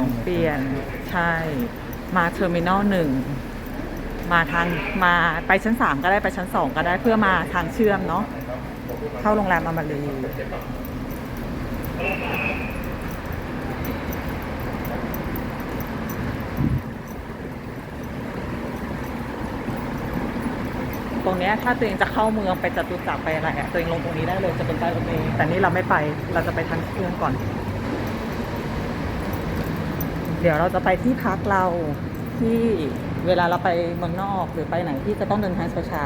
นเปลี่ยนใช่ มาเทอร์มินอลหนึ่งมาทางมาไปชั้นสามก็ได้ไปชั้นสองก็ได้เพื่อมาทางเชื่อมเนาะเข้าโรงแรมอมารีตรงเนี้ยถ้าตัวเองจะเข้าเมืองไปจตุจักรไปอะไรอะตัวเองลงตรงนี้ได้เลยจะเป็นป้ายรถเมล์แต่นี่เราไม่ไปเราจะไปทางเชื่อมก่อน เดี๋ยวเราจะไปที่พักเราที่เวลาเราไปเมืองนอกหรือไปไหนที่จะต้องเดินทางเช้า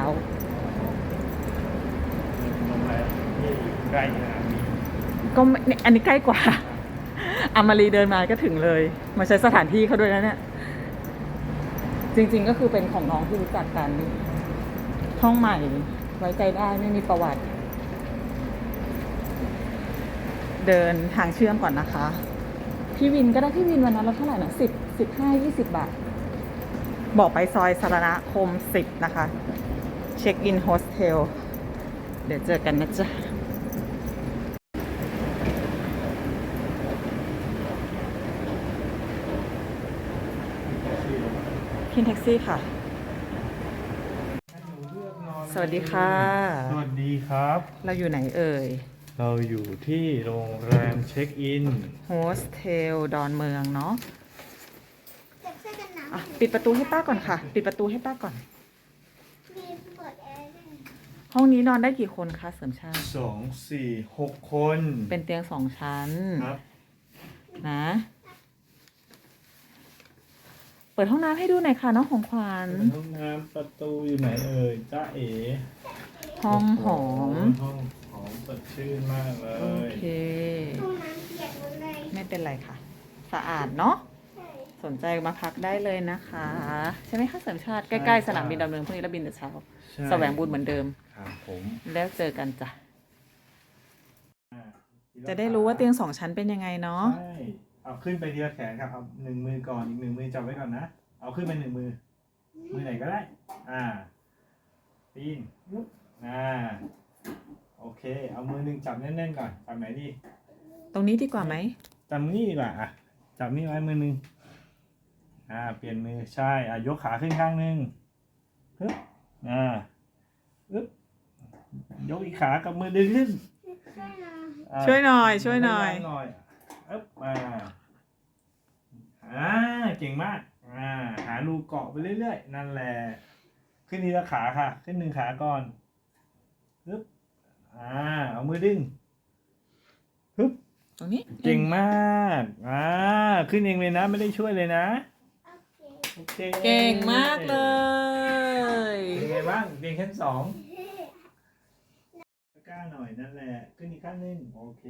โรงแรมที่ใกล้สนามบินๆก็ไม่เนี่ยอันนี้ใกล้กว่า อามารีเดินมาก็ถึงเลยมาใช้สถานที่เขาด้วยนะเนี่ย จริงๆก็คือเป็นของน้องที่รู้จักกัน ห้องใหม่ไว้ใจได้ไม่มีประวัติ เดินทางเชื่อมก่อนนะคะ พี่วินก็ได้พี่วินวันนั้นเราเท่าไหร่นะสิบสิบห้ายี่สิบบาท บอกไปซอยสารณคมสิบนะคะ เช็คอินโฮสเทล เดี๋ยวเจอกันนะจ๊ะขึ้นแท็กซี่ค่ะ สวัสดีค่ะ สวัสดีครับ เราอยู่ไหนเอ่ย เราอยู่ที่โรงแรมเช็คอิน โฮสเทลดอนเมืองเนาะเก็บเสื้อกันหนาวอะปิดประตูให้ป้าก่อนค่ะ ปิดประตูให้ป้าก่อน มีเปิดแอร์ด้วยห้องนี้นอนได้กี่คนคะเสริมชาติสองสี่หกคนเป็นเตียงสองชั้น ครับ นะ เปิดห้องน้ำให้ดูหน่อยค่ะน้องของขวัญห้องน้ำประตูอยู่ไหนเอ่ยจ้าเอ๋ห้องหอม ห้องหอ มสดชื่นมากเลโอย เค ห้องน้ำเปียกหมดเลยไม่เป็นไรค่ะ สะอาดเนาะ ใช่สนใจมาพักได้เลยนะคะ ใช่ไหมคะเสริมชาติ ใกล้ ๆ สนามบินดอนเมืองพรุ่งนี้เราบินแต่เช้าใช่แสวงบุญเหมือนเดิม ครับผมแล้วเจอกันจ้ะอ่าจะได้รู้ว่าเตียงสองชั้นเป็นยังไงเนาะ ใช่เอาขึ้นไปทีละแขนครับ เอาหนึ่งมือก่อนอีกหนึ่งมือจับไว้ก่อนนะ เอาขึ้นไปหนึ่งมือ มือไหนก็ได้ อ่า ปีนยุบอ่า โอเค เอามือหนึ่งจับแน่นๆก่อนจับไหนดีตรงนี้ดีกว่าไหมจับนี่ดีกว่าอะจับนี่ไว้มือหนึ่งอ่า เปลี่ยนมือใช่อะยกขาขึ้นข้างหนึ่งฮึบอ่าฮึบยกอีกขากับมือดึงขึ้นช่วยหน่อยอ่าช่วยหน่อย ช่วยหน่อย หน่อยอึ๊บมาอ่าเก่งมากอ่าหารูเกาะไปเรื่อยๆ นั่นแหละ ขึ้นทีละขาค่ะ ขึ้นหนึ่งขาก่อนฮึบ อ่าเอามือดึงฮึบตรงนี้เก่งมากอ่าขึ้นเองเลยนะ ไม่ได้ช่วยเลยนะโอเคโอเคเก่งมากเลยเป็นไงบ้างเรียนชั้นสองกล้าหน่อยนั่นแหละ ขึ้นอีกขั้นหนึ่งโอเค